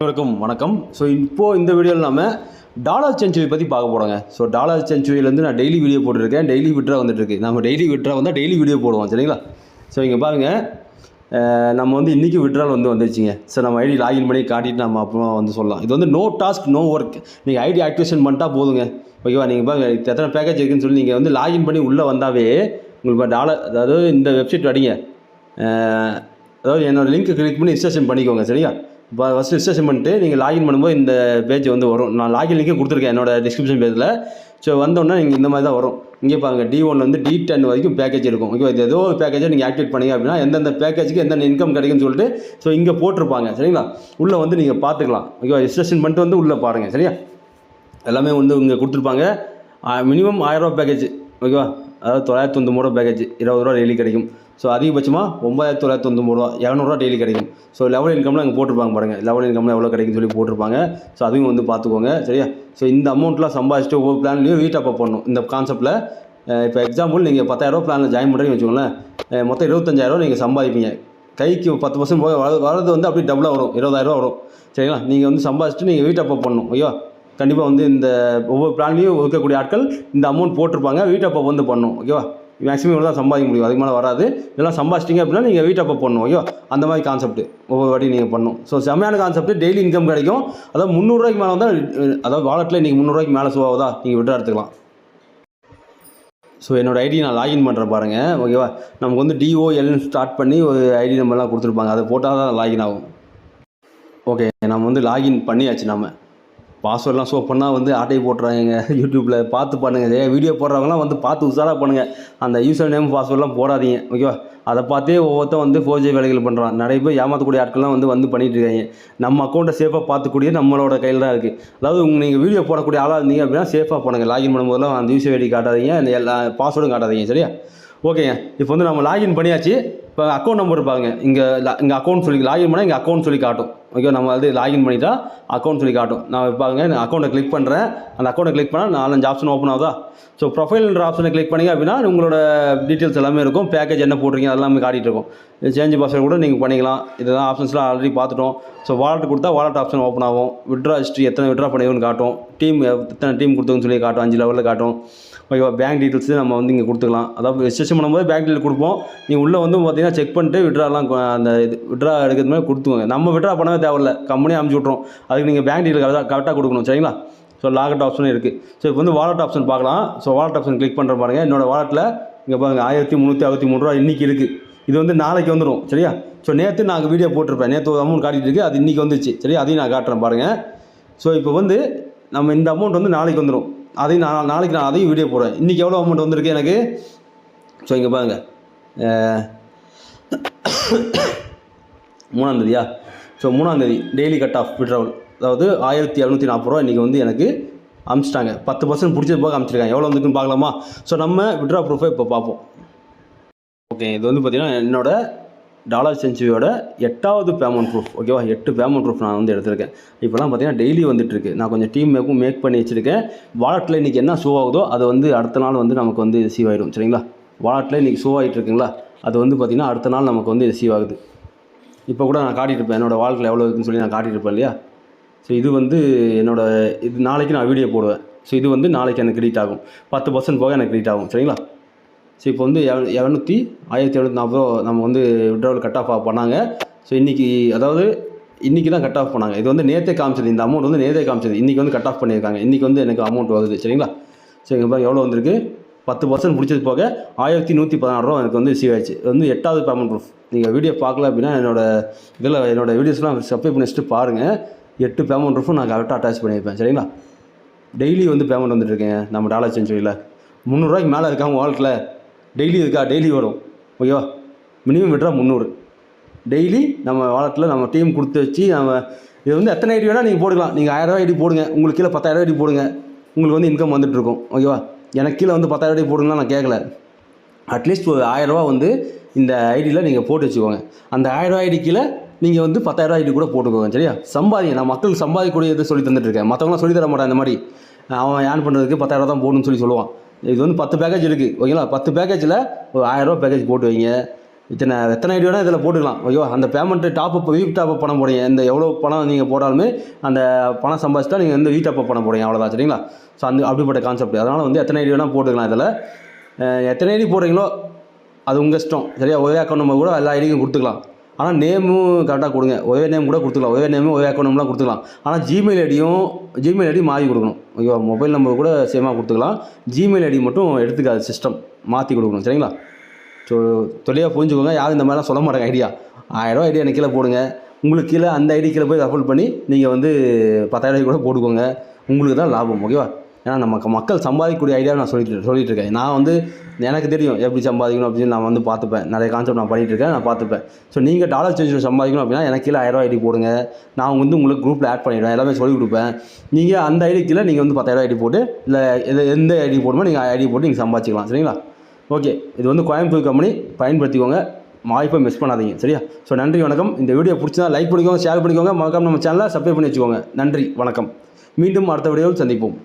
அனைவருக்கும் வணக்கம். ஸோ இப்போது இந்த வீடியோவில் நம்ம டாலர் செஞ்சுரி பற்றி பார்க்க போகிறோங்க ஸோ டாலர் செஞ்சுரியிலேருந்து நான் டெய்லி வீடியோ போட்டுருக்கேன். டெய்லி விட்ரா வந்துட்டுருக்கு. நம்ம டெய்லி விட்ரா வந்தால் டெய்லி வீடியோ போடுவோம். சரிங்களா? ஸோ இங்கே பாருங்கள் நம்ம வந்து இன்றைக்கி விட்ரால் வந்து வந்துருச்சுங்க. ஸோ நம்ம ஐடி லாகின் பண்ணி காட்டிட்டு நம்ம அப்புறம் வந்து சொல்லலாம். இது வந்து நோ டாஸ்க் நோ ஒர்க் நீங்கள் ஐடி ஆக்டிவேஷன் பண்ணிட்டா போதுங்க. ஓகேவா நீங்கள் பாருங்க. இது எத்தனை பேக்கேஜ் இருக்குன்னு சொல்லி நீங்கள் வந்து லாகின் பண்ணி உள்ளே வந்தாவே உங்களுக்கு டாலர் அதாவது இந்த வெப்சைட் அடிங்க அதாவது என்னோடய லிங்க்கை கிளிக் பண்ணி ரிஜிஸ்ட்ரேஷன் பண்ணிக்கோங்க. சரியா? ஃபஸ்ட்டு ரிஜிஸ்ட்ரேஷன் பண்ணிட்டு நீங்கள் லாகின் பண்ணும்போது இந்த பேஜ் வந்து வரும். நான் லாகின் லிங்கே கொடுத்துருக்கேன் என்னோட டிஸ்கிரிப்ஷன் பேஜில் ஸோ வந்தோடனே நீங்கள் இந்த மாதிரி தான் வரும். இங்கே பாருங்க டி ஒன் வந்து டி டென் வரைக்கும் பேக்கேஜ் இருக்கும். ஓகே இது ஏதோ ஒரு பேக்கேஜை நீங்கள் ஆக்டிவேட் பண்ணீங்க அப்படின்னா எந்தெந்த பேக்கேஜுக்கு எந்தெந்த இன்கம் கிடைக்குன்னு சொல்லிட்டு ஸோ இங்கே போட்டிருப்பாங்க. சரிங்களா? உள்ளே வந்து நீங்கள் பார்த்துக்கலாம். ஓகேவா ரிஜிஸ்ட்ரேஷன் பண்ணிட்டு வந்து உள்ளே பாருங்கள் சரியா? எல்லாமே வந்து இங்கே கொடுத்துருப்பாங்க. மினிமம் ஆயிரரூவா பேக்கேஜ் ஓகேவா அதாவது தொள்ளாயிரத்தி ஒன்பது ரூபா பேக்கேஜ் இருபது ரூபா டெய்லி கிடைக்கும். ஸோ அதிகபட்சமாக ஒம்பதாயிரத்தி தொள்ளாயிரத்தி தொண்ணூறு ரூபா இரநூறுவா டெய்லி கிடைக்கும். ஸோ லெவல் இன்கம்லாம் அங்கே போட்டிருப்பாங்க பாருங்கள் லெவல் இன்கம்லாம் எவ்வளோ கிடைக்குன்னு சொல்லி போட்டிருப்பாங்க. ஸோ அதையும் வந்து பார்த்துக்கோங்க. சரியா? ஸோ இந்த அமௌண்ட்லாம் சம்பாதிச்சுட்டு ஒவ்வொரு பிளான்லேயும் வீட் பண்ணணும். இந்த கான்செப்ட்டில் இப்போ எக்ஸாம்பிள் நீங்கள் பத்தாயிரரூவா பிளானில் ஜாயின் பண்ணுறீங்கன்னு வச்சுக்கோங்களேன். மொத்தம் இருபத்தஞ்சாயிரரூவா நீங்கள் சம்பாதிப்பீங்க. கைக்கு பத்து பர்சன்ட் போக வர வரது வந்து அப்படியே டபுளாக வரும். இருபதாயிரரூவா வரும். சரிங்களா? நீங்கள் வந்து சம்பாதிச்சுட்டு நீங்கள் வீட் அப்போ பண்ணணும். ஐயோ கண்டிப்பாக வந்து இந்த ஒவ்வொரு பிளான்லேயும் இருக்கக்கூடிய ஆட்கள் இந்த அமௌண்ட் போட்டிருப்பாங்க. வீட் அப்போ வந்து பண்ணணும். ஓகேவா? மேக்ஸிமம் இவ்வளோ தான் சம்பாதிக்க முடியும். அதுக்கு மேலே வராது. இதெல்லாம் சம்பாதிச்சிட்டிங்க அப்படின்னா நீங்கள் வீட்டை அப்போ பண்ணணும் ஐயோ அந்த மாதிரி கான்செப்ட் ஒவ்வொரு வாட்டி நீங்கள் பண்ணணும். ஸோ செம்மையான கான்செப்ட் டெய்லி இன்கம் கிடைக்கும். அதாவது முந்நூறுரூவாய்க்கு மேலே வந்தால் அதாவது வாலெட்டில் இன்றைக்கி முந்நூறுரூவாய்க்கு மேலே ஷோ ஆகுதா? நீங்கள் விட்ரா எடுத்துக்கலாம். ஸோ என்னோட ஐடி நான் லாகின் பண்ணுறேன் பாருங்கள் ஓகேவா நமக்கு வந்து டிஓஎல்னு ஸ்டார்ட் பண்ணி ஒரு ஐடி நம்பர்லாம் கொடுத்துருப்பாங்க. அதை போட்டால் தான் லாகின் ஆகும். ஓகே நம்ம வந்து லாகின் பண்ணியாச்சு நம்ம. பாஸ்வேர்ட்லாம் ஷோ பண்ணால் வந்து ஆட்டையை போட்டுறாங்க யூடியூப்பில் பார்த்து பண்ணுங்கள் ஏன் வீடியோ போடுறவங்களாம் வந்து பார்த்து உஷாராக பண்ணுங்கள் அந்த யூசர் நேம் பாஸ்வேர்ட்லாம் போடாதீங்க ஓகேவா அதை பார்த்தே ஒவ்வொருத்தன் வந்து ஃபோர் ஜி வேலைகள் பண்ணுறான் நிறைய பேர் ஏமாற்றக்கூடிய ஆட்கள்லாம் வந்து வந்து பண்ணிகிட்டு இருக்காங்க நம்ம அக்கௌண்ட்டை சேஃபாக பார்த்துக்கூடிய நம்மளோட கையில் தான் இருக்குது அதாவது உங்கள் நீங்கள் வீடியோ போடக்கூடிய ஆளாக இருந்தீங்க அப்படின்னா சேஃபாக பண்ணுங்கள் லாகின் பண்ணும்போதெல்லாம் அந்த யூசர் ஐடி காட்டாதீங்க. எல்லா பாஸ்வேர்டும் காட்டாதீங்க. சரியா? ஓகேங்க இப்போ வந்து நம்ம லாகின் பண்ணியாச்சு. இப்போ அக்கௌண்ட் நம்பர் பாருங்க. இங்கே இங்கே அக்கௌண்ட் சொல்லி லாகின் பண்ணால் இங்கே அக்கௌண்ட் சொல்லி காட்டும். ஓகே நம்ம வந்து லாகின் பண்ணிட்டா அக்கௌண்ட் சொல்லி காட்டும். நான் பாருங்க நான் அக்கௌண்ட்டை கிளிக் பண்ணுறேன் அந்த அக்கௌண்ட்டை கிளிக் பண்ணால் நாலஞ்சு ஆப்ஷன் ஓப்பன் ஆகுதா? ஸோ ப்ரொஃபைல்ன்ற ஆப்ஷனை கிளிக் பண்ணீங்க அப்படின்னா உங்களோட டீட்டெயில்ஸ் எல்லாமே இருக்கும். பேக்கேஜ் என்ன போடுறீங்க அதெல்லாமே காட்டிகிட்டு இருக்கும். சேஞ்ச் பாஸ்வேர்டு கூட நீங்கள் பண்ணிக்கலாம். இதெல்லாம் ஆப்ஷன்ஸ்லாம் ஆல்ரெடி பார்த்துட்டோம். ஸோ வாலெட் கொடுத்தா வாலெட் ஆப்ஷன் ஓப்பன் ஆகும். விட்ரா ஹிஸ்ட்ரி எத்தனை விட்ரா பண்ணிருக்குன்னு காட்டும். டீம் எத்தனை டீம் கொடுத்துருக்குன்னு சொல்லி காட்டும். அஞ்சு லெவலில் காட்டும். ஓகேவா பேங்க் டீட்டெயில்ஸ் நம்ம வந்து இங்கே கொடுத்துக்கலாம். அதாவது ரெஜிஸ்ட்ரேஷன் பண்ணும்போது பேங்க் டீட்டெயில் கொடுப்போம். நீங்கள் உள்ளே வந்து பார்த்தீங்கன்னா செக் பண்ணிட்டு விட்ராலாம் அந்த இது விட்ரா எடுக்கிறது மாதிரி கொடுத்துங்க நம்ம விட்ரா பண்ணவே தேவையில்ல. கம்பெனியே அமுச்சு விட்றோம் அதுக்கு நீங்கள் பேங்க் டீட்டெயில் கரெக்டாக கரெக்டாக கொடுக்கணும். சரிங்களா? ஸோ லாகட் ஆப்ஷனும் இருக்குது ஸோ இப்போ வந்து வாலெட் ஆப்ஷன் பார்க்கலாம். ஸோ வாலெட் ஆப்ஷன் கிளிக் பண்ணுற பாருங்கள் என்னோட வாலெட்டில் இங்கே பாருங்க ஆயிரத்தி முந்நூற்றி அறுபத்தி மூணு ரூபா இன்றைக்கி இருக்குது இது வந்து நாளைக்கு வந்துடும் சரியா? ஸோ நேற்று நாங்கள் வீடியோ போட்டிருப்பேன். நேற்று ஒரு அமௌண்ட் காட்டிட்டு இருக்கு. அது இன்றைக்கி வந்துச்சு. சரியா? அதையும் நான் காட்டுறேன் பாருங்கள் ஸோ இப்போ வந்து நம்ம இந்த அமௌண்ட் வந்து நாளைக்கு வந்துடும் அதையும் நான் நாளைக்கு நான் அதையும் வீடியோ போடுறேன். இன்றைக்கி எவ்வளோ அமௌண்ட் வந்திருக்கு எனக்கு? ஸோ இங்கே பாருங்கள் மூணாந்தேதியா ஸோ மூணாந்தேதி டெய்லி கட் ஆஃப் விட்ராவல் அதாவது ஆயிரத்தி இரநூத்தி நாற்பது ரூபா இன்றைக்கி வந்து எனக்கு அமிச்சிட்டாங்க. பத்து பர்சன்ட் பிடிச்சது போக அமிச்சிருக்காங்க. எவ்வளோ வந்துருக்குன்னு பார்க்கலாமா? ஸோ நம்ம விட்ரா ப்ரூஃபை இப்போ பார்ப்போம். ஓகே இது வந்து பார்த்திங்கன்னா என்னோட டாலர் செஞ்சுவியோட எட்டாவது பேமெண்ட் ப்ரூஃப் ஓகேவா எட்டு பேமெண்ட் ப்ரூஃப் நான் வந்து எடுத்திருக்கேன். இப்போலாம் பார்த்தீங்கன்னா டெய்லி வந்துட்டுருக்கு. நான் கொஞ்சம் டீம் மேக்கும் மேக் பண்ணி வச்சுருக்கேன். வாலெட்டில் இன்றைக்கி என்ன ஷோ ஆகுதோ அது வந்து அடுத்த நாள் வந்து நமக்கு வந்து ரிசீவ் ஆகிடும் சரிங்களா? வாலெட்டில் இன்றைக்கி ஷோ ஆகிட்டு இருக்குங்களா? அது வந்து பார்த்திங்கன்னா அடுத்த நாள் நமக்கு வந்து ரிசீவ் ஆகுது. இப்போ கூட நான் காட்டிட்டு இருப்பேன். என்னோடய வாழ்க்கையில் எவ்வளோ இருக்குன்னு சொல்லி நான் காட்டிட்டு இருப்பேன் இல்லையா? ஸோ இது வந்து என்னோடய இது நாளைக்கு நான் வீடியோ போடுவேன். ஸோ இது வந்து நாளைக்கு எனக்கு கிரெடிட் ஆகும். பத்து பர்சன்ட் போக எனக்கு கிரெடிட் ஆகும். சரிங்களா? ஸோ இப்போ வந்து இரநூத்தி ஆயிரத்தி எழுநூத்தி நாற்பது ரூபா நம்ம வந்து விட்ராவல் கட் ஆஃப் பண்ணாங்க. ஸோ இன்றைக்கி அதாவது இன்றைக்கி தான் கட் ஆஃப் பண்ணாங்க. இது வந்து நேற்றே காமிச்சது. இந்த அமௌண்ட் வந்து நேற்றே காமிச்சது. இன்றைக்கி வந்து கட் ஆஃப் பண்ணியிருக்காங்க. இன்றைக்கி வந்து எனக்கு அமௌண்ட் வருது. சரிங்களா? ஸோ இங்கே பாருங்க எவ்வளோ வந்திருக்கு? பத்து பர்சன்ட் பிடிச்சது போக ஆயிரத்தி நூற்றி பதினாறு ரூபா எனக்கு வந்து ரிசீவ் ஆயிடுச்சு. இது வந்து எட்டாவது பேமெண்ட் ப்ரூஃப் நீங்கள் வீடியோ பார்க்கல அப்படின்னா என்னோடய இதில் என்னோடய வீடியோஸ்லாம் சப்ஸ்கிரைப் பண்ணி வச்சுட்டு பாருங்கள் எட்டு பேமெண்ட் ப்ரூஃபும் நான் கரெக்டாக அட்டாச் பண்ணியிருப்பேன். சரிங்களா? டெய்லி வந்து பேமெண்ட் வந்துட்டுருக்கேன் நம்ம டாலர் செஞ்சுரியில் முந்நூறுரூவாய்க்கு மேலே இருக்காங்க வாலெட்டில் டெய்லி இருக்கா? டெய்லி வரும். ஓகேவா? மினிமம் விட்ரா முந்நூறு. டெய்லி நம்ம வாலெட்டில் நம்ம டீம் கொடுத்து வச்சு நம்ம இது வந்து எத்தனை ஐடி வேணால் நீங்கள் போடலாம் நீங்கள் ஆயிரரூவா ஐடி போடுங்க. உங்களுக்கு கீழே பத்தாயிரம் ஐடி போடுங்க. உங்களுக்கு வந்து இன்கம் வந்துட்டுருக்கும். ஓகேவா? எனக்கு கீழே வந்து பத்தாயிரம் ஐடி போடுங்கன்னா நான் கேட்கல அட்லீஸ்ட் ஒரு ஆயிரரூவா வந்து இந்த ஐடியில் நீங்கள் போட்டு வச்சுக்கோங்க. அந்த ஆயிரரூவா ஐடி கீழே நீங்கள் வந்து பத்தாயிரரூவா ஐடி கூட போட்டுக்கோங்க. சரியா? சம்பாதிங்க நான் மக்களுக்கு சம்பாதிக்கக்கூடிய இதை சொல்லி தந்துட்டு இருக்கேன் மற்றவங்களாம் சொல்லி தர மாட்டேன் இந்த மாதிரி. அவன் ஏன் பண்ணுறதுக்கு பத்தாயிரரூவா தான் போடணும்னு சொல்லி சொல்லுவான். இது வந்து பத்து பேக்கேஜ் இருக்குது ஓகேங்களா பத்து பேக்கேஜில் ஒரு ஆயிரரூவா பேக்கேஜ் போட்டு வைங்க. இத்தனை எத்தனை ஐடி வேணால் இதில் போட்டுக்கலாம் ஐயோ அந்த payment top up week top பணம் பண்ண இந்த எவ்வளோ பணம் நீங்கள் போட்டாலுமே அந்த பணம் சம்பாதிச்சிட்டா நீங்கள் வந்து வீக் டாப்அப் பண்ண போறீங்க அவ்வளோதான் சரிங்களா? ஸோ அந்த அப்படிப்பட்ட கான்செப்ட் அதனால் வந்து எத்தனை ஐடி வேணால் போட்டுக்கலாம் இதில். எத்தனை ஐடி போடுறீங்களோ அது உங்கள் இஷ்டம் சரியா? ஒரே அக்கௌண்ட் நம்பர் கூட எல்லா ஐடிக்கும் கொடுத்துக்கலாம். ஆனால் நேமும் கரெக்டாக கொடுங்க. ஒரே நேம் கூட கொடுத்துக்கலாம். ஒரே நேமும் ஒரே அக்கௌண்ட் கொடுத்துக்கலாம். ஆனால் ஜிமெயில் ஐடியும் ஜிமெயில் ஐடி மாறி கொடுக்கணும். ஐயோ மொபைல் நம்பர் கூட சேமாக கொடுத்துக்கலாம். ஜிமெயில் ஐடி மட்டும் எடுத்துக்காது சிஸ்டம் மாற்றி கொடுக்கணும். சரிங்களா? ஸோ தெளிவாக புரிஞ்சுக்கோங்க. யாரும் இந்த மாதிரிலாம் சொல்ல மாட்டாங்க ஐடியா. ஆயிரம் ஐடியா எனக்கு கீழே போடுங்க. உங்களுக்கு கீழே அந்த ஐடி கீழே போய் அப்லோட் பண்ணி நீங்கள் வந்து பத்தாயிரம் கூட போட்டுக்கோங்க. உங்களுக்கு தான் லாபம். ஓகேவா? ஏன்னா நமக்கு மக்கள் சம்பாதிக்கக்கூடிய ஐடியாவை நான் சொல்லிட்டு சொல்லிட்டு இருக்கேன் நான் வந்து எனக்கு தெரியும் எப்படி சம்பாதிக்கணும் அப்படின்னு நான் வந்து பார்த்துப்பேன். நிறைய கான்செப்ட் நான் பண்ணிகிட்டு இருக்கேன் நான் பார்த்துப்பேன். ஸோ நீங்கள் டாலர் சேஞ்ச் சம்பாதிக்கணும் அப்படின்னா எனக்கு கீழே ஆயிரம் ஐடி போடுங்க. நான் வந்து உங்களுக்கு குரூப்பில் ஆட் பண்ணிவிடுவேன் எல்லாமே சொல்லிக் கொடுப்பேன். நீங்கள் அந்த ஐடி கீழே நீங்கள் வந்து பத்தாயிரம் ஐடி போட்டு இல்லை எது எந்த ஐடி போடுமோ நீங்கள் ஐடி போட்டு நீங்கள் சம்பாதிச்சிக்கலாம். சரிங்களா? ஓகே இது வந்து கோயம்புத்தூர் கம்பெனி பயன்படுத்திக்கோங்க. வாய்ப்பை மிஸ் பண்ணாதீங்க. சரியா? ஸோ நன்றி வணக்கம். இந்த வீடியோ பிடிச்சதா லைக் பண்ணிக்கோங்க ஷேர் பண்ணிக்கோங்க. மறக்காம நம்ம சேனலை சப்ஸ்கிரைப் பண்ணி வச்சுக்கோங்க. நன்றி வணக்கம். மீண்டும் அடுத்த வீடியோவில் சந்திப்போம்.